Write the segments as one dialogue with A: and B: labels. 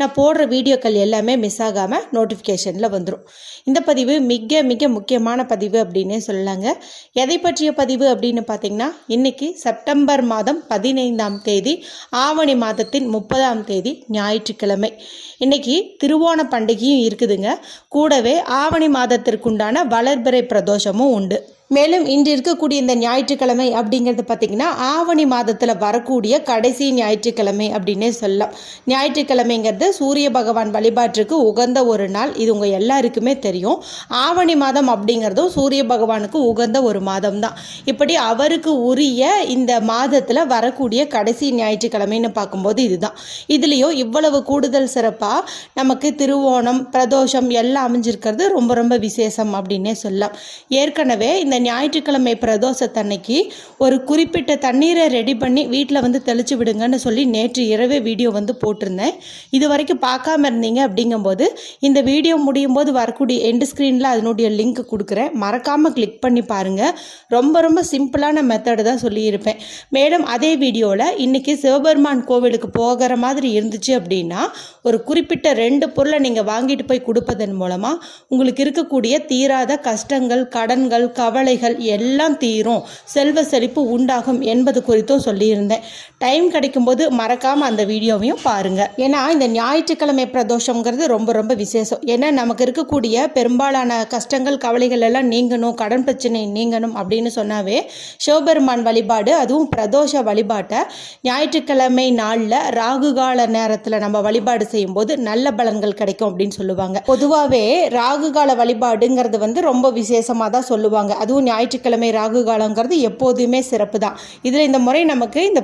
A: நான் போடுற வீடியோக்கள் எல்லாமே மிஸ் ஆகாமல் நோட்டிஃபிகேஷனில் வந்துடும் இந்த பதிவு மிக மிக முக்கியமான பதிவு அப்படின்னே சொல்லலாங்க. எதை பற்றிய பதிவு அப்படின்னு பார்த்தீங்கன்னா இன்றைக்கி செப்டம்பர் மாதம் பதினைந்தாம் தேதி ஆவணி மாதத்தின் முப்பதாம் தேதி ஞாயிற்றுக்கிழமை. இன்னைக்கு திருவோண பண்டிகையும் இருக்குதுங்க. கூடவே ஆவணி மாதத்திற்குண்டான வளர்பிறை பிரதோஷமும் உண்டு. மேலும் இன்று இருக்கக்கூடிய இந்த ஞாயிற்றுக்கிழமை அப்படிங்கிறது பார்த்திங்கன்னா ஆவணி மாதத்தில் வரக்கூடிய கடைசி ஞாயிற்றுக்கிழமை அப்படின்னே சொல்லலாம். ஞாயிற்றுக்கிழமைங்கிறது சூரிய பகவான் வழிபாட்டிற்கு உகந்த ஒரு நாள். இது உங்கள் எல்லாருக்குமே தெரியும். ஆவணி மாதம் அப்படிங்கிறதும் சூரிய பகவானுக்கு உகந்த ஒரு மாதம் தான் இப்படி அவருக்கு உரிய இந்த மாதத்தில் வரக்கூடிய கடைசி ஞாயிற்றுக்கிழமைன்னு பார்க்கும்போது இதுதான். இதுலேயும் இவ்வளவு கூடுதல் சிறப்பாக நமக்கு திருவோணம் பிரதோஷம் எல்லாம் அமைஞ்சிருக்கிறது. ரொம்ப ரொம்ப விசேஷம் அப்படின்னே சொல்லலாம். ஏற்கனவே இந்த ஞாயிற்றுக்கிழமை பிரதோஷத்தன்னைக்கு ஒரு குறிப்பிட்ட தண்ணீரை ரெடி பண்ணி வீட்டில் வந்து தெளிச்சு விடுங்கன்னு சொல்லி நேற்று இரவே வீடியோ வந்து போட்டிருந்தேன். இது வரைக்கும் பார்க்காம இருந்தீங்க அப்படிங்கும்போது இந்த வீடியோ முடியும் போது வரக்கூடிய எண்டு ஸ்க்ரீனில் அதனுடைய லிங்க் கொடுக்குறேன். மறக்காமல் கிளிக் பண்ணி பாருங்கள் ரொம்ப ரொம்ப சிம்பிளான மெத்தடு தான் சொல்லியிருப்பேன். மேலும் அதே வீடியோவில் இன்றைக்கி சிவபெருமான் கோவிலுக்கு போகிற மாதிரி இருந்துச்சு அப்படின்னா ஒரு குறிப்பிட்ட ரெண்டு பொருளை நீங்கள் வாங்கிட்டு போய் கொடுப்பதன் மூலமாக உங்களுக்கு இருக்கக்கூடிய தீராத கஷ்டங்கள் கடன்கள் கவலைகள் எல்லாம் தீரும். செல்வ செழிப்பு உண்டாகும் என்பது குறித்தும் சொல்லியிருந்தேன். டைம் கிடைக்கும்போது மறக்காமல் அந்த வீடியோவையும் பாருங்கள் ஏன்னா இந்த ஞாயிற்றுக்கிழமை பிரதோஷங்கிறது ரொம்ப ரொம்ப விசேஷம். ஏன்னா நமக்கு இருக்கக்கூடிய பெரும்பாலான கஷ்டங்கள் கவலைகள் எல்லாம் நீங்கணும் கடன் பிரச்சனை நீங்கணும் அப்படின்னு சொன்னாவே சிவபெருமான் வழிபாடு அதுவும் பிரதோஷ வழிபாட்டை ஞாயிற்றுக்கிழமை நாளில் ராகு கால நேரத்தில் நம்ம வழிபாடு செய்யும்போது நல்ல பலன்கள் கிடைக்கும் அப்படின்னு சொல்லுவாங்க. பொதுவாகவே ராகு கால வழிபாடுங்கிறது வந்து ரொம்ப விசேஷமாக தான் சொல்லுவாங்க. அதுவும் ஞாயிற்றுக்கிழமை ராகு காலங்கிறது எப்போதுமே சிறப்பு தான். இதில் இந்த முறை நமக்கு இந்த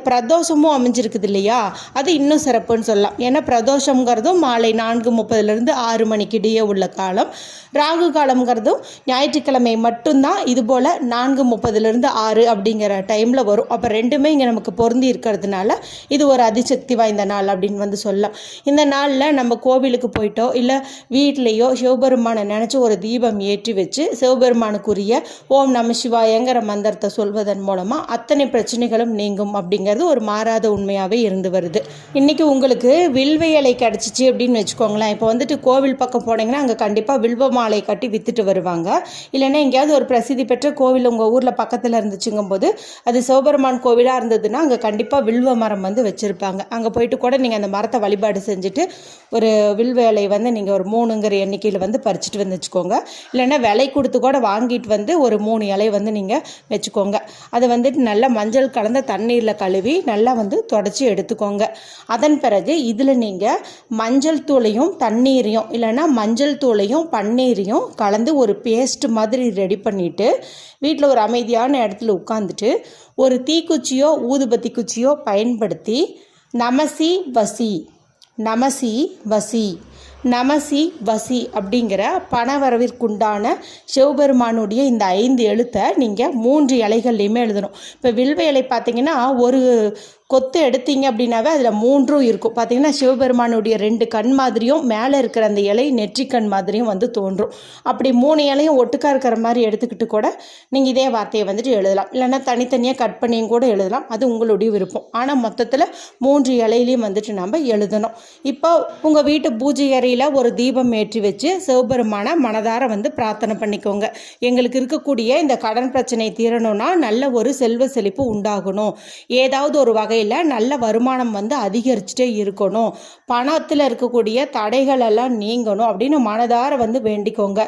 A: பிரதோஷமும் அமைஞ்சிருக்குது இல்லையா அது இன்னும் சிறப்புன்னு சொல்லலாம். ஏன்னா பிரதோஷங்கிறதும் மாலை நான்கு முப்பதுலேருந்து ஆறு மணிக்கு இடையே உள்ள காலம். ராகு காலம்ங்கிறதும் ஞாயிற்றுக்கிழமை மட்டும்தான். இது போல் நான்கு முப்பதுலேருந்து ஆறு அப்படிங்கிற டைமில் வரும். அப்போ ரெண்டுமே இங்கே நமக்கு பொருந்தி இருக்கிறதுனால இது ஒரு அதிசக்தி வாய்ந்த நாள் அப்படின்னு வந்து சொல்லலாம். இந்த நாளில் நம்ம கோவிலுக்கு போயிட்டோ இல்லை வீட்லேயோ சிவபெருமானை நினச்சி ஒரு தீபம் ஏற்றி வச்சு சிவபெருமானுக்குரிய ஓம் நம சிவாயங்கிற மந்திரத்தை சொல்வதன் மூலமாக அத்தனை பிரச்சனைகளும் நீங்கும் அப்படிங்கிறது ஒரு மாறாத உண்மையாகவே இருந்து வருது. இன்றைக்கி உங்களுக்கு வில்வ இலை கிடச்சிச்சு அப்படின்னு வச்சுக்கோங்களேன். இப்போ வந்துட்டு கோவில் பக்கம் போனீங்கன்னா அங்கே கண்டிப்பாக வில்வ மாலை கட்டி விற்றுட்டு வருவாங்க. இல்லைன்னா எங்கேயாவது ஒரு பிரசித்தி பெற்ற கோவில் உங்கள் ஊரில் பக்கத்தில் இருந்துச்சுங்கும் போது அது சிவபெருமான் கோவிலாக இருந்ததுன்னா அங்கே கண்டிப்பாக வில்வ மரம் வந்து வச்சுருப்பாங்க. அங்கே போயிட்டு கூட நீங்கள் அந்த மரத்தை வழிபாடு செஞ்சுட்டு ஒரு வில்வ இலை வந்து நீங்கள் ஒரு மூணுங்கிற எண்ணிக்கையில் வந்து பறிச்சுட்டு வந்து வச்சுக்கோங்க. இல்லைன்னா விலை கொடுத்து கூட வாங்கிட்டு வந்து ஒரு மூணு இலை வந்து நீங்கள் வச்சுக்கோங்க. அதை வந்துட்டு நல்லா மஞ்சள் கலந்த தண்ணீரில் கழுவி நல்லா வந்து தொடச்சி எடுத்துக்கோங்க. அதன் பிறகு இதில் நீங்கள் மஞ்சள் தூளையும் தண்ணீரையும் இல்லைன்னா மஞ்சள் தூளையும் பன்னீரையும் கலந்து ஒரு பேஸ்ட் மாதிரி ரெடி பண்ணிவிட்டு வீட்டில் ஒரு அமைதியான இடத்துல உட்காந்துட்டு ஒரு தீக்குச்சியோ ஊதுபத்தி குச்சியோ பயன்படுத்தி நமசி வசி நமசி வசி. நமசி வசி அப்படிங்கிற பணவரவிற்குண்டான சிவபெருமானுடைய இந்த ஐந்து எழுத்தை நீங்கள் மூன்று இலைகள்லையுமே எழுதணும். இப்போ வில்வ இலை பார்த்தீங்கன்னா ஒரு கொத்து எடுத்தீங்க அப்படின்னாவே அதில் மூன்றும் இருக்கும். பார்த்தீங்கன்னா சிவபெருமானுடைய ரெண்டு கண் மாதிரியும் மேலே இருக்கிற அந்த இலை நெற்றிக்கண் மாதிரியும் வந்து தோன்றும். அப்படி மூணு இலையும் ஒட்டுக்கா இருக்கிற மாதிரி எடுத்துக்கிட்டு கூட நீங்கள் இதே வார்த்தையை வந்துட்டு எழுதலாம். இல்லைன்னா தனித்தனியாக கட் பண்ணியும் கூட எழுதலாம். அது உங்களுடைய விருப்பம். ஆனால் மொத்தத்தில் மூன்று இலையிலையும் வந்துட்டு நம்ம எழுதணும். இப்போ உங்கள் வீட்டு பூஜை அறையில் ஒரு தீபம் ஏற்றி வச்சு சிவபெருமான மனதார வந்து பிரார்த்தனை பண்ணிக்கோங்க. எங்களுக்கு இருக்கக்கூடிய இந்த கடன் பிரச்சனை தீரணும்னா நல்ல ஒரு செல்வ செழிப்பு உண்டாகணும். ஏதாவது ஒரு வகை வகையில் நல்ல வருமானம் வந்து அதிகரிச்சுட்டே இருக்கணும். பணத்தில் இருக்கக்கூடிய தடைகள் எல்லாம் நீங்கணும் அப்படின்னு மனதார வந்து வேண்டிக்கோங்க.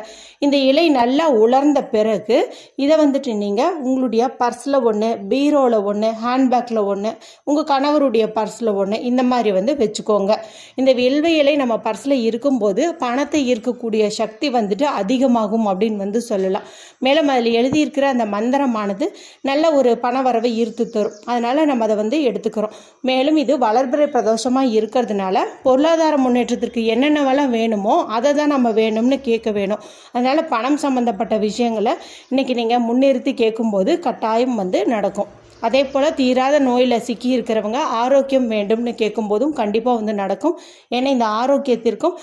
A: இந்த இலை நல்லா உலர்ந்த பிறகு இதை வந்துட்டு நீங்கள் உங்களுடைய பர்ஸில் ஒன்று பீரோவில் ஒன்று ஹேண்ட்பேக்கில் ஒன்று உங்கள் கணவருடைய பர்ஸில் ஒன்று இந்த மாதிரி வந்து வச்சுக்கோங்க. இந்த வில்வ இலை நம்ம பர்ஸில் இருக்கும்போது பணத்தை ஈர்க்கக்கூடிய சக்தி வந்துட்டு அதிகமாகும் அப்படின்னு வந்து சொல்லலாம். மேலும் அதில் எழுதியிருக்கிற அந்த மந்திரமானது நல்ல ஒரு பணவரவை ஈர்த்து தரும். அதனால் நம்ம அதை வந்து எடுத்துக்கிறோம். மேலும் இது வளர்பிறை பிரதோஷமாக இருக்கிறதுனால பொருளாதார முன்னேற்றத்திற்கு என்னென்னவெல்லாம் வேணுமோ அதை தான் நம்ம வேணும்னு கேட்க வேணும். அதனால் பணம் சம்மந்தப்பட்ட விஷயங்களை இன்றைக்கி நீங்கள் முன்னிறுத்தி கேட்கும்போது கட்டாயம் வந்து நடக்கும். அதே போல் தீராத நோயில் சிக்கி இருக்கிறவங்க ஆரோக்கியம் வேண்டும்னு கேட்கும்போதும் கண்டிப்பாக வந்து நடக்கும். ஏன்னா இந்த ஆரோக்கியத்திற்கும்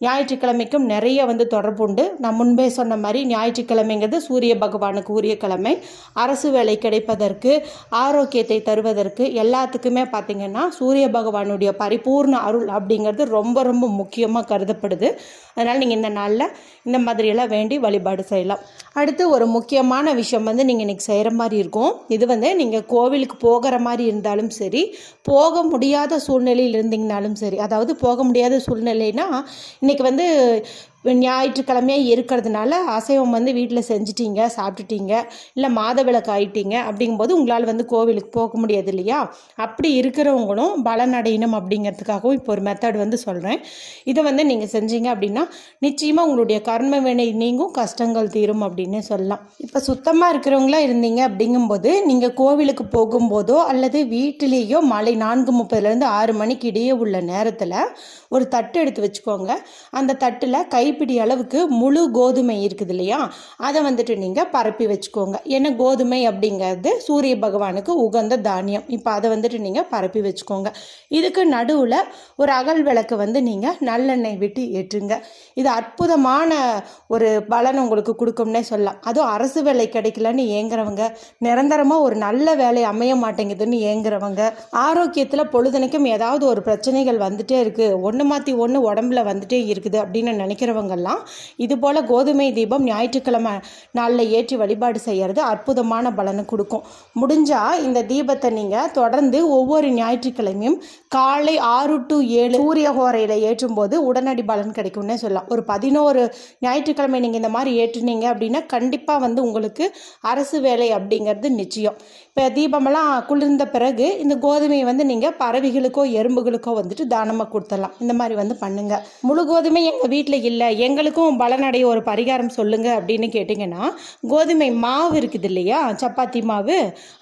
A: ஞாயிற்றுக்கிழமைக்கும் நிறைய வந்து தொடர்பு உண்டு. நான் முன்பே சொன்ன மாதிரி ஞாயிற்றுக்கிழமைங்கிறது சூரிய பகவானுக்கு உரிய கிழமை. அரசு வேலை கிடைப்பதற்கு ஆரோக்கியத்தை தருவதற்கு எல்லாத்துக்குமே பார்த்திங்கன்னா சூரிய பகவானுடைய பரிபூர்ண அருள் அப்படிங்கிறது ரொம்ப ரொம்ப முக்கியமாக கருதப்படுது. அதனால் நீங்கள் இந்த நாளில் இந்த மாதிரியெல்லாம் வேண்டி வழிபாடு செய்யலாம். அடுத்து ஒரு முக்கியமான விஷயம் வந்து நீங்கள் இன்றைக்கி செய்கிற மாதிரி இருக்கும். இது வந்து நீங்கள் கோவிலுக்கு போகிற மாதிரி இருந்தாலும் சரி போக முடியாத சூழ்நிலையில் இருந்தீங்கனாலும் சரி அதாவது போக முடியாத சூழ்நிலைனா இன்றைக்கி வந்து ஞாயிற்றுக்கிழமையாக இருக்கிறதுனால அசைவம் வந்து வீட்டில் செஞ்சிட்டீங்க சாப்பிட்டுட்டீங்க இல்லை மாத விளக்கு ஆயிட்டீங்க அப்படிங்கும்போது உங்களால் வந்து கோவிலுக்கு போக முடியாது இல்லையா? அப்படி இருக்கிறவங்களும் பலனடையணும் அப்படிங்கிறதுக்காகவும் இப்போ ஒரு மெத்தட் வந்து சொல்கிறேன் இதை வந்து நீங்கள் செஞ்சீங்க அப்படின்னா நிச்சயமாக உங்களுடைய கர்ம வினை நீங்கும் கஷ்டங்கள் தீரும் அப்படின்னு சொல்லலாம். இப்போ சுத்தமாக இருக்கிறவங்களா இருந்தீங்க அப்படிங்கும்போது நீங்கள் கோவிலுக்கு போகும்போதோ அல்லது வீட்டிலேயோ மாலை நான்கு முப்பதுலேருந்து ஆறு மணிக்கு இடையே உள்ள நேரத்தில் ஒரு தட்டு எடுத்து வச்சுக்கோங்க. அந்த தட்டில் கை கைப்பிடி அளவுக்கு முழு கோதுமை இருக்குது இல்லையா? அதை வந்துட்டு நீங்கள் பரப்பி வச்சுக்கோங்க. ஏன்னா கோதுமை அப்படிங்கிறது? சூரிய பகவானுக்கு உகந்த தானியம். இப்போ அதை வந்துட்டு நீங்கள் பரப்பி வச்சுக்கோங்க. இதுக்கு நடுவில் ஒரு அகல் விளக்கு வந்து நீங்கள் நல்லெண்ணெய் விட்டு ஏற்றுங்க. இது அற்புதமான ஒரு பலன் உங்களுக்கு கொடுக்கும்னே சொல்லலாம். அதுவும் அரசு வேலை கிடைக்கலன்னு ஏங்குறவங்க நிரந்தரமாக ஒரு நல்ல வேலை அமைய மாட்டேங்குதுன்னு ஏங்குறவங்க ஆரோக்கியத்தில் பொழுதுனைக்கும் ஏதாவது ஒரு பிரச்சனைகள் வந்துட்டே இருக்குது ஒன்று மாற்றி ஒன்று உடம்புல வந்துட்டே இருக்குது அப்படின்னு நினைக்கிறவங்க இது போல் கோதுமை தீபம் ஞாயிற்றுக்கிழமை நாளில் ஏற்றி வழிபாடு செய்கிறது அற்புதமான பலனை கொடுக்கும். முடிஞ்சால் இந்த தீபத்தை நீங்கள் தொடர்ந்து ஒவ்வொரு ஞாயிற்றுக்கிழமையும் காலை ஆறு டு ஏழு சூரிய ஹோரையில் ஏற்றும் போது உடனடி பலன் கிடைக்கும்னே சொல்லலாம். ஒரு பதினோரு ஞாயிற்றுக்கிழமை நீங்கள் இந்த மாதிரி ஏற்றுனீங்க அப்படின்னா கண்டிப்பாக வந்து உங்களுக்கு அரசு வேலை அப்படிங்கிறது நிச்சயம். இப்போ தீபமெல்லாம் குளிர்ந்த பிறகு இந்த கோதுமையை வந்து நீங்கள் பறவைகளுக்கோ எறும்புகளுக்கோ வந்துட்டு தானமாக கொடுத்துடலாம். இந்த மாதிரி வந்து பண்ணுங்கள் முழு கோதுமை எங்கள் வீட்டில் இல்லை. எங்களுக்கும் பலனடைய ஒரு பரிகாரம் சொல்லுங்கள் அப்படின்னு கேட்டிங்கன்னா கோதுமை மாவு இருக்குது இல்லையா? சப்பாத்தி மாவு.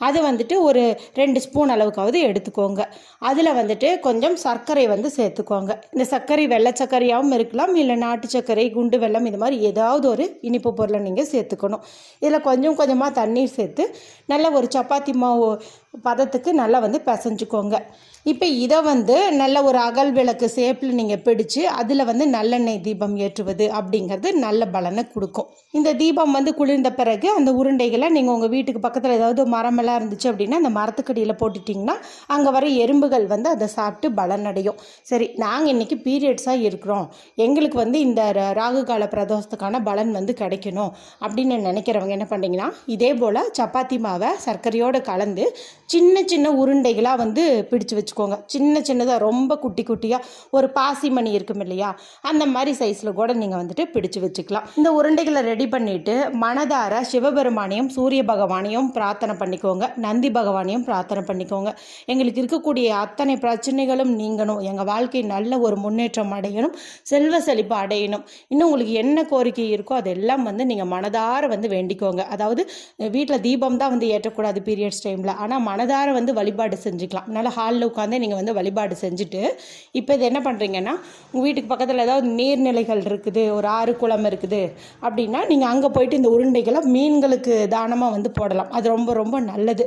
A: அது வந்துட்டு ஒரு ரெண்டு ஸ்பூன் அளவுக்காவது எடுத்துக்கோங்க. அதில் வந்துட்டு கொஞ்சம் சர்க்கரை வந்து சேர்த்துக்கோங்க. இந்த சர்க்கரை வெள்ளை சர்க்கரையாகவும் இருக்கலாம் இல்லை நாட்டு சர்க்கரை குண்டு வெள்ளம் இது மாதிரி ஏதாவது ஒரு இனிப்பு பொருளை நீங்கள் சேர்த்துக்கணும். இதில் கொஞ்சம் கொஞ்சமாக தண்ணீர் சேர்த்து நல்ல ஒரு சப்பாத்தி மாவு பதத்துக்கு நல்லா வந்து பிசைஞ்சுக்கோங்க. இப்போ இதை வந்து நல்ல ஒரு அகல் விளக்கு சேப்பில் நீங்கள் பிடிச்சு அதில் வந்து நல்லெண்ணெய் தீபம் ஏற்றுவது அப்படிங்கிறது நல்ல பலனை கொடுக்கும். இந்த தீபம் வந்து குளிர்ந்த பிறகு அந்த உருண்டைகளை நீங்கள் உங்கள் வீட்டுக்கு பக்கத்தில் ஏதாவது மரமெல்லாம் இருந்துச்சு அப்படின்னா அந்த மரத்துக்கடியில் போட்டுட்டிங்கன்னா அங்கே வர எறும்புகள் வந்து அதை சாப்பிட்டு பலன் அடையும் சரி நாங்கள் இன்றைக்கி பீரியட்ஸாக இருக்கிறோம். எங்களுக்கு வந்து இந்த ராகு கால பிரதோஷத்துக்கான பலன் வந்து கிடைக்கணும் அப்படின்னு நினைக்கிறவங்க என்ன பண்ணிங்கன்னா இதே போல் சப்பாத்தி மாவை சர்க்கரையோடு கலந்து சின்ன சின்ன உருண்டைகளாக வந்து பிடிச்சு வச்சுக்கோங்க. சின்ன சின்னதாக ரொம்ப குட்டி குட்டியாக ஒரு பாசி மணி இருக்கும் இல்லையா? அந்த மாதிரி சைஸில் கூட நீங்கள் வந்துட்டு பிடிச்சு வச்சுக்கலாம். இந்த உருண்டைகளை ரெடி பண்ணிவிட்டு மனதார சிவபெருமானையும் சூரிய பகவானையும் பிரார்த்தனை பண்ணிக்கோங்க. நந்தி பகவானையும் பிரார்த்தனை பண்ணிக்கோங்க. எங்களுக்கு இருக்கக்கூடிய அத்தனை பிரச்சனைகளும் நீங்கணும். எங்கள் வாழ்க்கை நல்ல ஒரு முன்னேற்றம் அடையணும். செல்வ செழிப்பு அடையணும். இன்னும் உங்களுக்கு என்ன கோரிக்கை இருக்கோ அதெல்லாம் வந்து நீங்கள் மனதார வந்து வேண்டிக்கோங்க. அதாவது வீட்டில் தீபம் தான் வந்து ஏற்றக்கூடாது பீரியட்ஸ் டைமில் ஆனால் மனதார வந்து வழிபாடு செஞ்சுக்கலாம். அதனால் ஹாலில் உட்காந்து நீங்கள் வந்து வழிபாடு செஞ்சுட்டு இப்போ இது என்ன பண்ணுறீங்கன்னா உங்கள் வீட்டுக்கு பக்கத்தில் ஏதாவது நீர்நிலைகள் இருக்குது ஒரு ஆறு குளம் இருக்குது அப்படின்னா நீங்கள் அங்கே போயிட்டு இந்த உருண்டைகளை மீன்களுக்கு தானமாக வந்து போடலாம். அது ரொம்ப ரொம்ப நல்லது.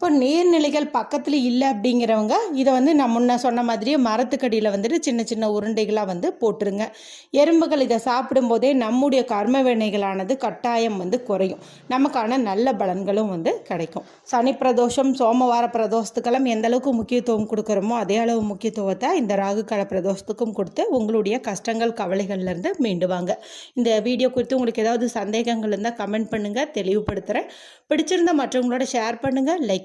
A: இப்போ நீர்நிலைகள் பக்கத்தில் இல்லை அப்படிங்கிறவங்க இதை வந்து நான் முன்ன சொன்ன மாதிரியே மரத்துக்கடியில் வந்துட்டு சின்ன சின்ன உருண்டைகளாக வந்து போட்டுருங்க. எறும்புகள் இதை சாப்பிடும்போதே நம்முடைய கர்ம வினைகளானது கட்டாயம் வந்து குறையும். நமக்கான நல்ல பலன்களும் வந்து கிடைக்கும். சனி பிரதோஷம் சோமவார பிரதோஷத்துக்கெல்லாம் எந்த அளவுக்கு முக்கியத்துவம் கொடுக்குறோமோ அதே அளவு முக்கியத்துவத்தை இந்த ராகுகால பிரதோஷத்துக்கும் கொடுத்து உங்களுடைய கஷ்டங்கள் கவலைகள்லேருந்து மீண்டுவாங்க இந்த வீடியோ குறித்து உங்களுக்கு ஏதாவது சந்தேகங்கள் இருந்தால் கமெண்ட் பண்ணுங்கள் தெளிவுபடுத்துகிறேன் பிடிச்சிருந்தால் மற்றவங்களோட ஷேர் பண்ணுங்கள் லைக்